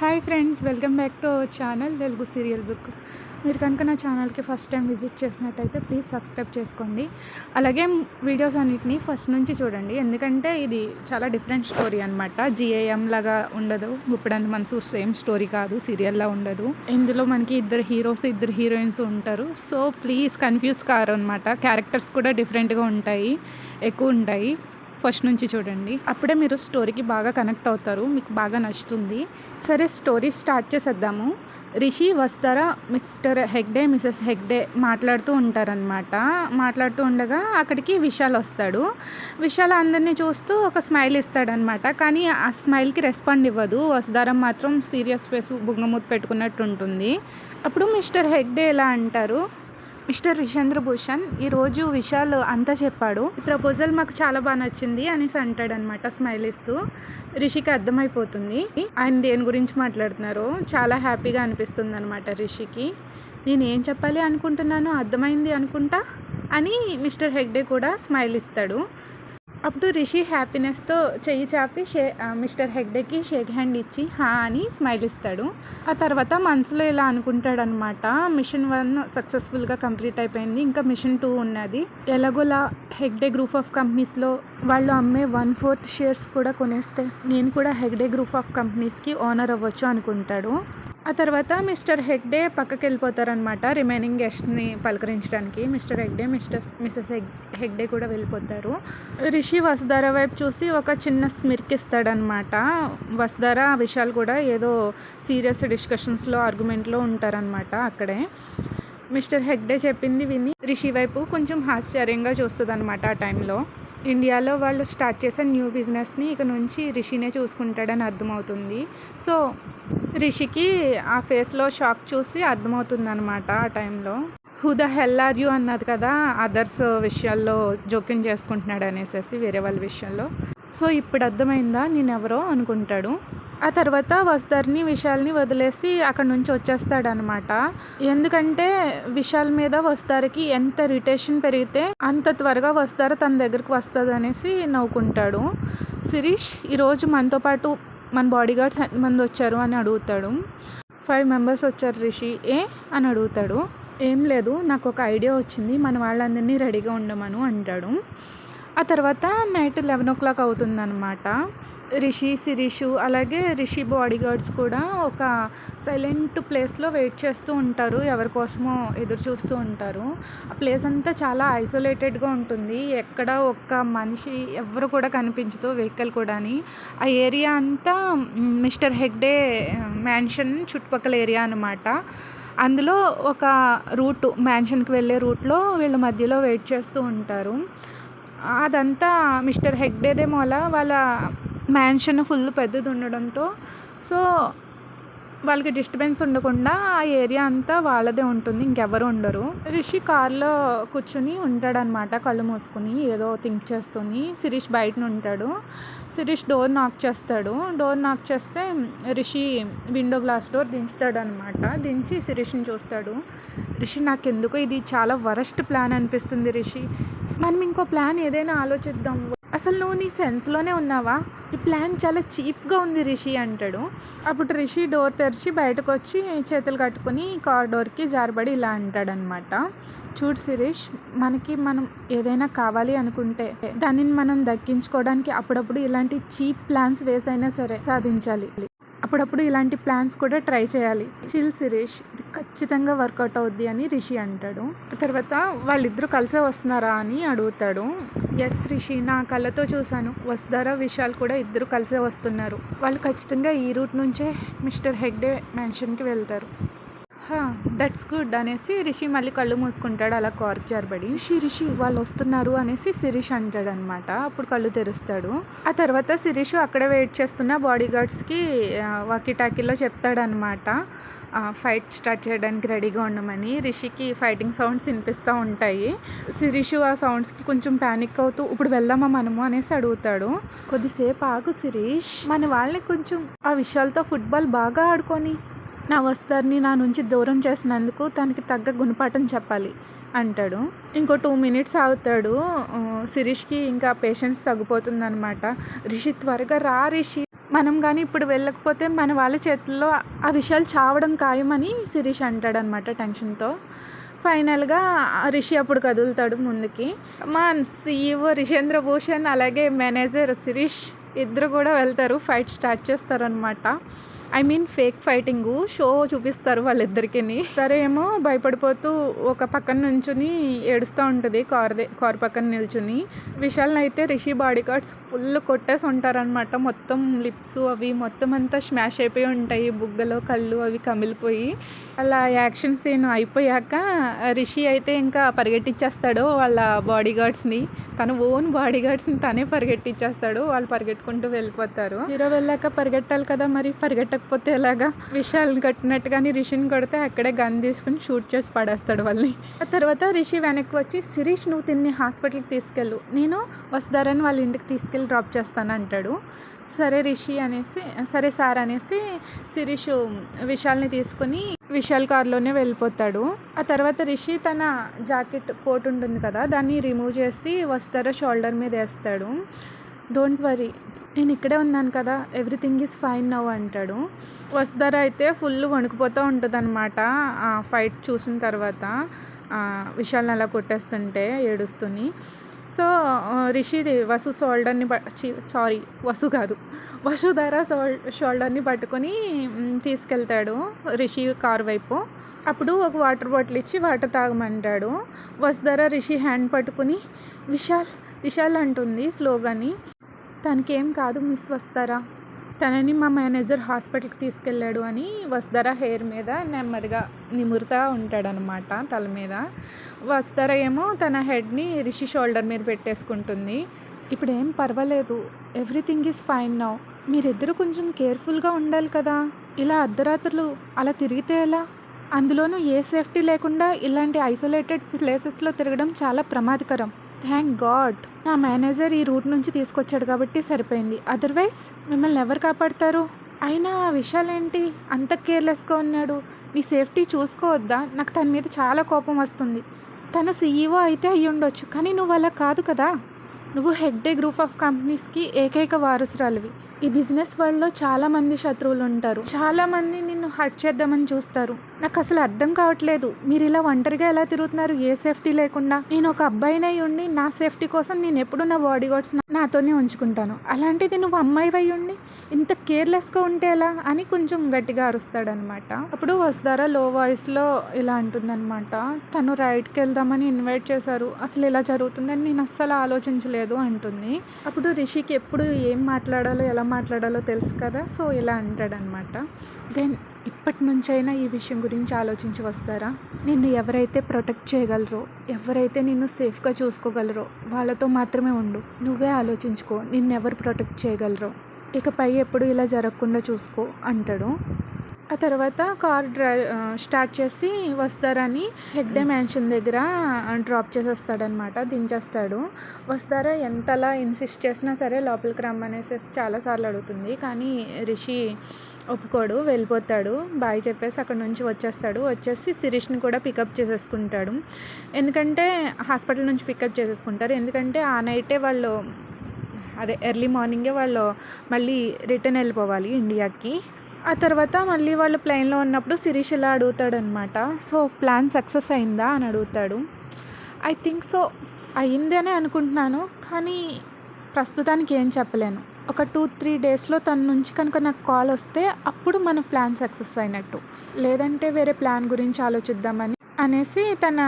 Hi friends welcome back to our channel Telugu serial book మీరు కనుక నా ఛానల్కి ఫస్ట్ టైం విజిట్ చేసినట్టయితే ప్లీజ్ సబ్స్క్రైబ్ చేసుకోండి. అలాగే వీడియోస్ అన్నిటిని ఫస్ట్ నుంచి చూడండి. ఎందుకంటే ఇది చాలా డిఫరెంట్ స్టోరీ అనమాట జిఏఎం లాగా ఉండదు. గుప్పడంత మనసు సేమ్ స్టోరీ కాదు. సీరియల్లా ఉండదు. ఇందులో మనకి ఇద్దరు హీరోస్ ఇద్దరు హీరోయిన్స్ ఉంటారు. సో ప్లీజ్ కన్ఫ్యూజ్ కారు అనమాట క్యారెక్టర్స్ కూడా డిఫరెంట్గా ఉంటాయి. ఎక్కువ ఉంటాయి. ఫస్ట్ నుంచి చూడండి. అప్పుడే మీరు స్టోరీకి బాగా కనెక్ట్ అవుతారు. మీకు బాగా నచ్చుతుంది. సరే స్టోరీ స్టార్ట్ చేసేద్దాము. రిషి వస్తారా మిస్టర్ హెగ్డే మిసెస్ హెగ్డే మాట్లాడుతూ ఉంటారనమాట మాట్లాడుతూ ఉండగా అక్కడికి విశాల్ వస్తాడు. విశాల్ అందరినీ చూస్తూ ఒక స్మైల్ ఇస్తాడనమాట కానీ ఆ స్మైల్కి రెస్పాండ్ ఇవ్వదు. వసుధారం మాత్రం సీరియస్ ఫేస్ బుంగమూత పెట్టుకున్నట్టు ఉంటుంది అప్పుడు మిస్టర్ హెగ్డే ఎలా అంటారు? మిస్టర్ రిషేంద్ర భూషణ్ ఈరోజు విశాల్ అంతా చెప్పాడు. ఈ ప్రపోజల్ మాకు చాలా బాగా నచ్చింది అనేసి అంటాడనమాట స్మైల్ ఇస్తూ రిషికి అర్థమైపోతుంది. ఆయన దేని గురించి మాట్లాడుతున్నారో చాలా హ్యాపీగా అనిపిస్తుంది అనమాట రిషికి. నేను ఏం చెప్పాలి అనుకుంటున్నాను అర్థమైంది అనుకుంటా అని మిస్టర్ హెగ్డే కూడా స్మైల్ ఇస్తాడు అప్పుడు రిషి హ్యాపీనెస్తో చెయ్యి చాపి షే మిస్టర్ హెగ్డేకి షేక్ హ్యాండ్ ఇచ్చి హా అని స్మైల్ ఇస్తాడు. ఆ తర్వాత మనసులో ఇలా అనుకుంటాడనమాట మిషన్ వన్ సక్సెస్ఫుల్గా కంప్లీట్ అయిపోయింది ఇంకా మిషన్ టూ ఉన్నది. ఎలాగోలా హెగ్డే గ్రూప్ ఆఫ్ కంపెనీస్లో వాళ్ళు అమ్మే వన్ ఫోర్త్ షేర్స్ కూడా కొనేస్తే నేను కూడా హెగ్డే గ్రూప్ ఆఫ్ కంపెనీస్కి ఓనర్ అవ్వచ్చు అనుకుంటాడు. ఆ తర్వాత మిస్టర్ హెగ్డే పక్కకి వెళ్ళిపోతారనమాట రిమైనింగ్ గెస్ట్ని పలకరించడానికి. మిస్టర్ హెగ్డే మిస్టర్ మిస్సెస్ హెగ్స్ హెగ్డే కూడా వెళ్ళిపోతారు. రిషి వసుధార వైపు చూసి ఒక చిన్న స్మిర్క్ ఇస్తాడనమాట వసుధార విషయాలు కూడా ఏదో సీరియస్ డిస్కషన్స్లో ఆర్గ్యుమెంట్లో ఉంటారనమాట అక్కడే. మిస్టర్ హెగ్డే చెప్పింది విని రిషి వైపు కొంచెం ఆశ్చర్యంగా చూస్తుంది అనమాట ఆ టైంలో. ఇండియాలో వాళ్ళు స్టార్ట్ చేసే న్యూ బిజినెస్ని ఇక నుంచి రిషినే చూసుకుంటాడని అర్థమవుతుంది. సో రిషికి ఆ ఫేస్లో షాక్ చూసి అర్థమవుతుంది అనమాట ఆ టైంలో. Who the hell are you? అన్నది కదా అదర్స్ విషయాల్లో జోక్యం చేసుకుంటున్నాడు అనేసి వేరే వాళ్ళ విషయంలో సో ఇప్పుడు అర్థమైందా? నేను ఎవరో అనుకుంటాడు. ఆ తర్వాత వస్తారిని విశాల్ని వదిలేసి అక్కడ నుంచి వచ్చేస్తాడనమాట ఎందుకంటే విశాల్ మీద వస్తారికి ఎంత రిటేషన్ పెరిగితే అంత త్వరగా వస్తారు తన దగ్గరికి వస్తుంది అనేసి నవ్వుకుంటాడు. శిరీష్ ఈరోజు మనతో పాటు మన బాడీ గార్డ్స్ ఎంతమంది వచ్చారు అని అడుగుతాడు. ఫైవ్ మెంబర్స్ వచ్చారు రిషి. ఏ? అని అడుగుతాడు. ఏం లేదు నాకు ఒక ఐడియా వచ్చింది. మన వాళ్ళందరినీ రెడీగా ఉండమను అంటాడు. ఆ తర్వాత నైట్ లెవెన్ ఓ క్లాక్ అవుతుందన్నమాట. రిషి శిరీషు అలాగే రిషి బాడీ గార్డ్స్ కూడా ఒక సైలెంట్ ప్లేస్లో వెయిట్ చేస్తూ ఉంటారు. ఎవరి కోసమో ఎదురు చూస్తూ ఉంటారు. ఆ ప్లేస్ అంతా చాలా ఐసోలేటెడ్గా ఉంటుంది. ఎక్కడ ఒక్క మనిషి ఎవరు కూడా కనిపించదు వెహికల్ కూడాని. ఆ ఏరియా అంతా మిస్టర్ హెగ్డే మ్యాన్షన్ చుట్టుపక్కల ఏరియా అనమాట అందులో ఒక రూట్ మ్యాన్షన్కి వెళ్ళే రూట్లో వీళ్ళ మధ్యలో వెయిట్ చేస్తూ ఉంటారు. అదంతా మిస్టర్ హెగ్డేదేమో అలా వాళ్ళ మ్యాన్షన్ ఫుల్ పెద్దది ఉండడంతో. సో వాళ్ళకి డిస్టర్బెన్స్ ఉండకుండా ఆ ఏరియా అంతా వాళ్ళదే ఉంటుంది ఇంకెవరు ఉండరు. రిషి కార్లో కూర్చుని ఉంటాడనమాట కళ్ళు మూసుకుని ఏదో థింక్ చేస్తుంది శిరీష్ బయటను ఉంటాడు. శిరీష్ డోర్ నాక్ చేస్తాడు. డోర్ నాక్ చేస్తే రిషి విండో గ్లాస్ డోర్ దించుతాడు అనమాట దించి శిరీష్ని చూస్తాడు. రిషి నాకెందుకో ఇది చాలా వరస్ట్ ప్లాన్ అనిపిస్తుంది రిషి. మనం ఇంకో ప్లాన్ ఏదైనా ఆలోచిద్దాం. అసలు నువ్వు నీ సెన్స్లోనే ఉన్నావా? ఈ ప్లాన్ చాలా చీప్గా ఉంది రిషి అంటాడు. అప్పుడు రిషి డోర్ తెరిచి బయటకు వచ్చి చేతులు కట్టుకుని కారిడోర్కి జారబడి ఇలా అంటాడనమాట చూడు శిరీష్ మనకి మనం ఏదైనా కావాలి అనుకుంటే దానిని మనం దక్కించుకోవడానికి అప్పుడప్పుడు ఇలాంటి చీప్ ప్లాన్స్ వేసైనా సరే సాధించాలి. అప్పుడప్పుడు ఇలాంటి ప్లాన్స్ కూడా ట్రై చేయాలి. చిల్ శిరీష్ ఇది ఖచ్చితంగా వర్కౌట్ అవుద్ది అని రిషి అంటాడు. తర్వాత వాళ్ళిద్దరూ కలిసే వస్తున్నారా అని అడుగుతాడు. ఎస్ రిషి నా కళ్ళతో చూశాను. వస్తారా విశాల్ కూడా ఇద్దరు కలిసే వస్తున్నారు. వాళ్ళు ఖచ్చితంగా ఈ రూట్ నుంచే మిస్టర్ హెగ్డే మెన్షన్కి వెళ్తారు. దట్స్ గుడ్ అనేసి రిషి మళ్ళీ కళ్ళు మూసుకుంటాడు అలా కార్ జారబడి రిషి రిషి వాళ్ళు వస్తున్నారు అనేసి శిరీష్ అంటాడు అనమాట అప్పుడు కళ్ళు తెరుస్తాడు. ఆ తర్వాత శిరీష్ అక్కడే వెయిట్ చేస్తున్న బాడీ గార్డ్స్కి వాకీ చెప్తాడనమాట. ఫైట్ స్టార్ట్ చేయడానికి రెడీగా ఉండమని. రిషికి ఫైటింగ్ సౌండ్స్ వినిపిస్తూ ఉంటాయి. శిరీష్ ఆ సౌండ్స్కి కొంచెం ప్యానిక్ అవుతూ ఇప్పుడు వెళ్దామా మనము? అనేసి అడుగుతాడు. కొద్దిసేపు ఆగు శిరీష్. మన వాళ్ళని కొంచెం ఆ విషయాలతో ఫుట్బాల్ బాగా ఆడుకొని నా వస్తారిని నా నుంచి దూరం చేసినందుకు తనకి తగ్గ గుణపాఠం చెప్పాలి అంటాడు. ఇంకో టూ మినిట్స్ అవుతాడు. శిరీష్కి ఇంకా పేషెన్స్ తగ్గిపోతుందనమాట రిషి త్వరగా రా రిషి. మనం కానీ ఇప్పుడు వెళ్ళకపోతే మన వాళ్ళ చేతుల్లో ఆ విషయాలు చావడం ఖాయమని శిరీష్ అంటాడనమాట టెన్షన్తో. ఫైనల్గా రిషి అప్పుడు కదులుతాడు ముందుకి. మా సీఈఓ రిషేంద్ర భూషణ్ అలాగే మేనేజర్ శిరీష్ ఇద్దరు కూడా వెళ్తారు ఫైట్ స్టార్ట్ చేస్తారనమాట I mean fake fighting show చూపిస్తారు వాళ్ళిద్దరికీ. సరే ఏమో భయపడిపోతూ ఒక పక్కన నుంచుని ఏడుస్తూ ఉంటుంది కార్ దే కార్ పక్కన నిల్చుని. విశాల్ని అయితే రిషి బాడీ గార్డ్స్ ఫుల్ కొట్టేసి ఉంటారనమాట మొత్తం లిప్స్ అవి మొత్తం అంతా స్మాష్ అయిపోయి ఉంటాయి. బుగ్గలో కళ్ళు అవి కమిలిపోయి. అలా యాక్షన్ సీన్ అయిపోయాక రిషి అయితే ఇంకా పరిగెట్టించేస్తాడు వాళ్ళ బాడీ గార్డ్స్ని తన ఓన్ బాడీ గార్డ్స్ని తనే పరిగెట్టించేస్తాడు వాళ్ళు పరిగెట్టుకుంటూ వెళ్ళిపోతారు. హీరో వెళ్ళాక పరిగెట్టాలి కదా మరి? పరిగెట్టకపోతే ఎలాగా విషయాలను కట్టినట్టుగాని రిషిని కొడితే అక్కడే గన్ తీసుకుని షూట్ చేసి పడేస్తాడు వాళ్ళని. ఆ తర్వాత రిషి వెనక్కి వచ్చి శిరీష్ నువ్వు తిన్ని హాస్పిటల్కి తీసుకెళ్ళు. నేను వస్తారని వాళ్ళ ఇంటికి తీసుకెళ్ళి డ్రాప్ చేస్తాను అంటాడు. సరే రిషి అనేసి సరే సార్ అనేసి శిరీష్ విశాల్ని తీసుకుని విశాల్ కార్లోనే వెళ్ళిపోతాడు. ఆ తర్వాత రిషి తన జాకెట్ కోట్ ఉంటుంది కదా దాన్ని రిమూవ్ చేసి వస్తారో షోల్డర్ మీద వేస్తాడు. డోంట్ వరీ నేను ఇక్కడే ఉన్నాను కదా ఎవ్రీథింగ్ ఈజ్ ఫైన్ నవ్ అంటాడు. వసుధర అయితే ఫుల్ వణికిపోతూ ఉంటుంది అనమాట ఆ ఫైట్ చూసిన తర్వాత. విశాల్ని అలా కొట్టేస్తుంటే ఏడుస్తుని సో రిషి వసు షోల్డర్ని సారీ వసు కాదు. వసుధర షోల్ షోల్డర్ని పట్టుకొని తీసుకెళ్తాడు రిషి కారు వైపు. అప్పుడు ఒక వాటర్ బాటిల్ ఇచ్చి వాటర్ తాగమంటాడు. వసుధర రిషి హ్యాండ్ పట్టుకుని విశాల్ విశాల్ అంటుంది స్లోగాని. తనకేం కాదు మిస్ వస్తారా? తనని మా మేనేజర్ హాస్పిటల్కి తీసుకెళ్ళాడు అని వస్తారా హెయిర్ మీద నెమ్మదిగా నిమురుతా ఉంటాడనమాట తల మీద. వస్తారా ఏమో తన హెడ్ని రిషి షోల్డర్ మీద పెట్టేసుకుంటుంది. ఇప్పుడు ఏం పర్వాలేదు. Everything is fine now. మీరిద్దరూ కొంచెం కేర్ఫుల్గా ఉండాలి కదా. ఇలా అర్ధరాత్రులు అలా తిరిగితే ఎలా? అందులోనూ ఏ సేఫ్టీ లేకుండా ఇలాంటి ఐసోలేటెడ్ ప్లేసెస్లో తిరగడం చాలా ప్రమాదకరం. థ్యాంక్ గాడ్ నా మేనేజర్ ఈ రూట్ నుంచి తీసుకొచ్చాడు కాబట్టి సరిపోయింది. అదర్వైజ్ మిమ్మల్ని ఎవరు కాపాడతారు? అయినా ఆ విషయాలేంటి? అంత కేర్లెస్గా ఉన్నాడు. నీ సేఫ్టీ చూసుకోవద్దా? నాకు తన మీద చాలా కోపం వస్తుంది. తను సీఈఓ అయితే అయ్యి ఉండొచ్చు. కానీ నువ్వు అలా కాదు కదా? నువ్వు హెగ్డే గ్రూప్ ఆఫ్ కంపెనీస్కి ఏకైక వారసురాలివి. ఈ బిజినెస్ వరల్డ్లో చాలా మంది శత్రువులు ఉంటారు. చాలా మంది నిన్ను హర్ట్ చేద్దామని చూస్తారు. నాకు అసలు అర్థం కావట్లేదు. మీరు ఇలా ఒంటరిగా ఎలా తిరుగుతున్నారు? ఏ సేఫ్టీ లేకుండా. నేను ఒక అబ్బాయినై ఉండి నా సేఫ్టీ కోసం నేను ఎప్పుడు నా బాడీ గార్డ్స్ నాతోనే ఉంచుకుంటాను. అలాంటిది నువ్వు అమ్మాయి అయి ఉండి ఇంత కేర్లెస్గా ఉంటే ఎలా? అని కొంచెం గట్టిగా అరుస్తాడనమాట. అప్పుడు వస్తారా లో వాయిస్లో ఇలా అంటుందన్నమాట తను రైడ్కి వెళ్దామని ఇన్వైట్ చేశారు. అసలు ఇలా జరుగుతుందని నేను అస్సలు ఆలోచించలేదు అంటుంది. అప్పుడు రిషికి ఎప్పుడు ఏం మాట్లాడాలో ఎలా మాట్లాడాలో తెలుసు కదా? సో ఇలా అంటాడనమాట. దెన్ ఇప్పటి నుంచైనా ఈ విషయం గురించి ఆలోచించి వస్తారా? నిన్ను ఎవరైతే ప్రొటెక్ట్ చేయగలరో ఎవరైతే నిన్ను సేఫ్గా చూసుకోగలరో వాళ్ళతో మాత్రమే ఉండు. నువ్వే ఆలోచించుకో నిన్నెవరు ప్రొటెక్ట్ చేయగలరో. ఇకపై ఎప్పుడు ఇలా జరగకుండా చూసుకో అంటాడు. ఆ తర్వాత కార్ డ్రై స్టార్ట్ చేసి వస్తారని హెగ్డే మ్యాన్షన్ దగ్గర డ్రాప్ చేసేస్తాడనమాట దించేస్తాడు. వస్తారా ఎంతలా ఇన్సిస్ట్ చేసినా సరే లోపలికి రమ్మనేసి చాలాసార్లు అడుగుతుంది. కానీ రిషి ఒప్పుకోడు వెళ్ళిపోతాడు. బాయ్ చెప్పేసి అక్కడ నుంచి వచ్చేస్తాడు. వచ్చేసి శిరీష్ని కూడా పికప్ చేసేసుకుంటాడు. ఎందుకంటే హాస్పిటల్ నుంచి పికప్ చేసేసుకుంటారు. ఎందుకంటే ఆ నైటే వాళ్ళు అదే ఎర్లీ మార్నింగే వాళ్ళు మళ్ళీ రిటర్న్ వెళ్ళిపోవాలి ఇండియాకి. ఆ తర్వాత మళ్ళీ వాళ్ళు ప్లైన్లో ఉన్నప్పుడు శిరీష్ ఇలా అడుగుతాడనమాట సో ప్లాన్ సక్సెస్ అయిందా? అని అడుగుతాడు. ఐ థింక్ సో అయింది అనుకుంటున్నాను. కానీ ప్రస్తుతానికి ఏం చెప్పలేను. ఒక టూ త్రీ డేస్లో తన నుంచి కనుక నాకు కాల్ వస్తే అప్పుడు మన ప్లాన్ సక్సెస్ అయినట్టు. లేదంటే వేరే ప్లాన్ గురించి ఆలోచిద్దామని అనేసి తన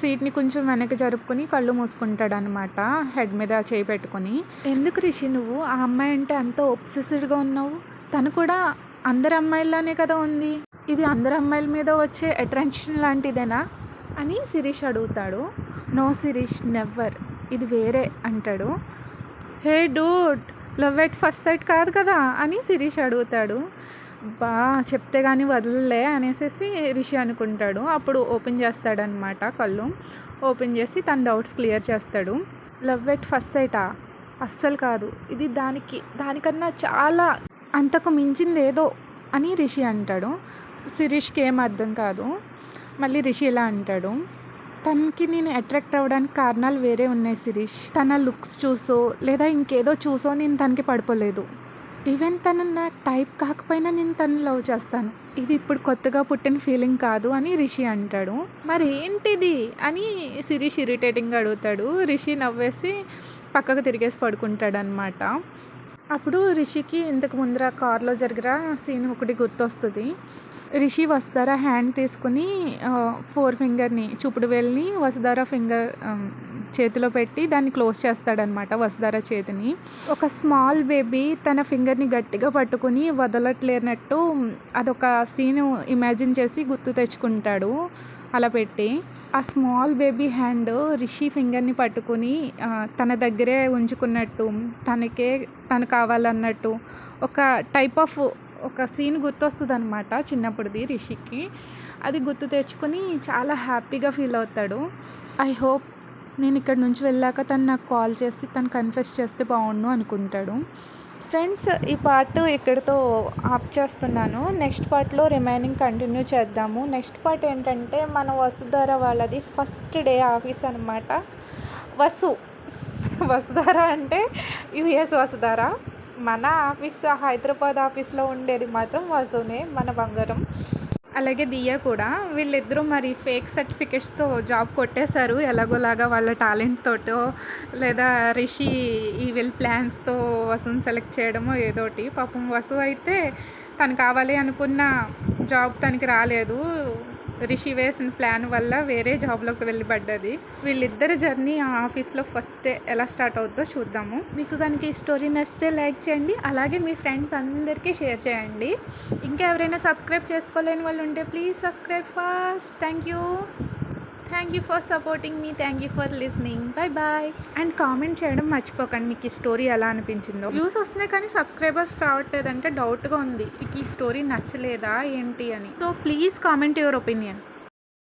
సీట్ని కొంచెం వెనక్కి జరుపుకొని కళ్ళు మూసుకుంటాడు అనమాట హెడ్ మీద చేయి పెట్టుకొని. ఎందుకు రిషి నువ్వు? ఆ అమ్మాయి అంటే అంత ఒబ్సెసిడ్గా ఉన్నావు. తను కూడా అందరి అమ్మాయిలానే కదా ఉంది. ఇది అందరి అమ్మాయిల మీద వచ్చే అట్రాక్షన్ లాంటిదేనా? అని శిరీష్ అడుగుతాడు. నో శిరీష్ నెవ్వర్ ఇది వేరే అంటాడు. Hey dude love at first sight కాదు కదా అని శిరీష్ అడుగుతాడు. బా చెప్తే కానీ వదలలే అనేసి రిషి అనుకుంటాడు. అప్పుడు ఓపెన్ చేస్తాడనమాట కళ్ళు. ఓపెన్ చేసి తన డౌట్స్ క్లియర్ చేస్తాడు. లవ్ ఎట్ ఫస్ట్ సైటా? అస్సలు కాదు. ఇది దానికి దానికన్నా చాలా అంతకు మించింది ఏదో అని రిషి అంటాడు. శిరీష్కి ఏం అర్థం కాదు. మళ్ళీ రిషి ఇలా అంటాడు. తనకి నేను అట్రాక్ట్ అవ్వడానికి కారణాలు వేరే ఉన్నాయి శిరీష్. తన లుక్స్ చూసో లేదా ఇంకేదో చూసో నేను తనకి పడిపోలేదు. ఈవెన్ తను నా టైప్ కాకపోయినా నేను తను లవ్ చేస్తాను. ఇది ఇప్పుడు కొత్తగా పుట్టిన ఫీలింగ్ కాదు అని రిషి అంటాడు. మరి ఏంటిది అని శిరీష్ ఇరిటేటింగ్గా అడుగుతాడు. రిషి నవ్వేసి పక్కకు తిరిగేసి పడుకుంటాడనమాట అప్పుడు రిషికి ఇంతకు ముందర కార్లో జరిగిన సీన్ ఒకటి గుర్తొస్తుంది. రిషి వసుధార హ్యాండ్ తీసుకుని ఫోర్ ఫింగర్ని చూపుడు వేలిని వసుధార ఫింగర్ చేతిలో పెట్టి దాన్ని క్లోజ్ చేస్తాడనమాట వసుధార చేతిని. ఒక స్మాల్ బేబీ తన ఫింగర్ని గట్టిగా పట్టుకుని వదలట్లేనట్టు అదొక సీన్ ఇమాజిన్ చేసి గుర్తు తెచ్చుకుంటాడు అలా పెట్టి. ఆ స్మాల్ బేబీ హ్యాండ్ రిషి ఫింగర్ని పట్టుకుని తన దగ్గరే ఉంచుకున్నట్టు తనకే తను కావాలన్నట్టు ఒక టైప్ ఆఫ్ ఒక సీన్ గుర్తొస్తుంది అనమాట చిన్నప్పుడుది రిషికి. అది గుర్తు తెచ్చుకొని చాలా హ్యాపీగా ఫీల్ అవుతాడు. ఐ హోప్ నేను ఇక్కడ నుంచి వెళ్ళాక తను నాకు కాల్ చేసి తను కన్ఫెస్ చేస్తే బాగుండు అనుకుంటాడు. ఫ్రెండ్స్ ఈ పార్ట్ ఇక్కడితో ఆప్ చేస్తున్నాను. నెక్స్ట్ పార్ట్లో రిమైనింగ్ కంటిన్యూ చేద్దాము. నెక్స్ట్ పార్ట్ ఏంటంటే మన వసుధార వాళ్ళది ఫస్ట్ డే ఆఫీస్ అనమాట వసు వసుధార అంటే యుఎస్ వసుధార. మన ఆఫీస్ హైదరాబాద్ ఆఫీస్లో ఉండేది మాత్రం వసునే మన బంగారం. అలాగే దియా కూడా. వీళ్ళిద్దరూ మరి ఫేక్ సర్టిఫికెట్స్తో జాబ్ కొట్టేశారు. ఎలాగోలాగా వాళ్ళ టాలెంట్ తోటో లేదా రిషి ఈవిల్ ప్లాన్స్తో వసుని సెలెక్ట్ చేయడమో ఏదోటి. పాపం వసు అయితే తను కావాలి అనుకున్న జాబ్ తనకి రాలేదు. రిషి వేసిన ప్లాన్ వల్ల వేరే జాబ్లోకి వెళ్ళిపడ్డది. వీళ్ళిద్దరి జర్నీ ఆ ఆఫీస్లో ఫస్ట్ ఎలా స్టార్ట్ అవుద్దో చూద్దాము. మీకు కనుక ఈ స్టోరీ నచ్చితే లైక్ చేయండి అలాగే మీ ఫ్రెండ్స్ అందరికీ షేర్ చేయండి. ఇంకా ఎవరైనా సబ్స్క్రైబ్ చేసుకోలేని వాళ్ళు ఉంటే please subscribe fast. Thank you. Thank you for supporting me thank you for listening bye bye and comment చేయడం మర్చిపోకండి. మీకు ఈ స్టోరీ ఎలా అనిపించిందో. వ్యూస్ వస్తున్నాయి కానీ సబ్స్క్రైబర్స్ రావట్లేదంటే డౌట్గా ఉంది. మీకు ఈ స్టోరీ నచ్చలేదా ఏంటి అని. So please comment your opinion